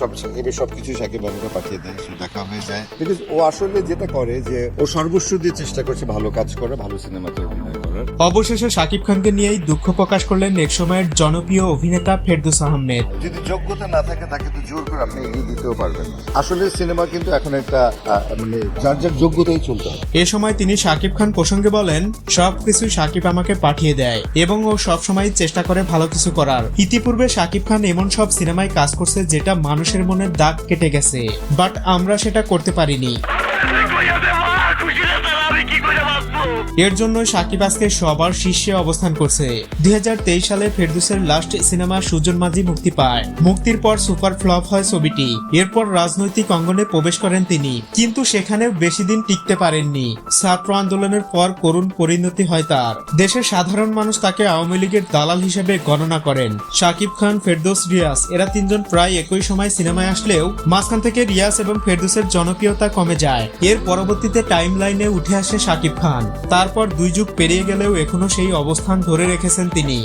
সব এবার সবকিছু সাকিব আমাকে পাঠিয়ে দেয় সে দেখা হয়ে যায়। বিকজ ও আসলে যেটা করে যে ও সর্বস্ব দিয়ে চেষ্টা করছে ভালো কাজ করা ভালো সিনেমাতে অভিনয় করার। অবশেষে শাকিব খানকে নিয়েই দুঃখ প্রকাশ করলেন একসময়ের জনপ্রিয় অভিনেতা ফেরদৌস আহমেদ। যদি যোগ্যতা না থাকে তাকে তো জোর করে আপনি এগিয়ে দিতেও পারবেন না। আসলে সিনেমা কিন্তু এখন একটা মানে যার যার যোগ্যতাই চলতে হবে। এ সময় তিনি শাকিব খান প্রসঙ্গে বলেন সবকিছু শাকিব আমাকে পাঠিয়ে দেয় এবং ও সবসময় চেষ্টা করে ভালো কিছু করার। ইতিপূর্বে শাকিব খান এমন সব সিনেমায় কাজ করছে যেটা মানুষের মনে দাগ কেটে গেছে বাট আমরা সেটা করতে পারিনি। এর জন্য সাকিব আজকে সবার শীর্ষে অবস্থান করছে। দুই সালে ফেরদুসের লাস্ট সিনেমা সুজন মাঝি মুক্তি পায়। মুক্তির পর সুপার ফ্লপ হয় ছবিটি। এরপর রাজনৈতিক অঙ্গনে প্রবেশ করেন তিনি। কিন্তু সেখানেও বেশি দিন টিকতে পারেননি। ছাত্র আন্দোলনের পর করুণ পরিণতি হয় তার। দেশের সাধারণ মানুষ তাকে আওয়ামী লীগের দালাল হিসেবে গণনা করেন। শাকিব খান, ফেরদৌস, রিয়াজ, এরা তিনজন প্রায় একই সময় সিনেমায় আসলেও মাঝখান থেকে রিয়াজ এবং ফেরদৌসের জনপ্রিয়তা কমে যায়। এর পরবর্তীতে টাইম লাইনে উঠে আসে শাকিব খান। তারপর দুই যুগ পেরিয়ে গেলেও এখনও সেই অবস্থান ধরে রেখেছেন তিনি।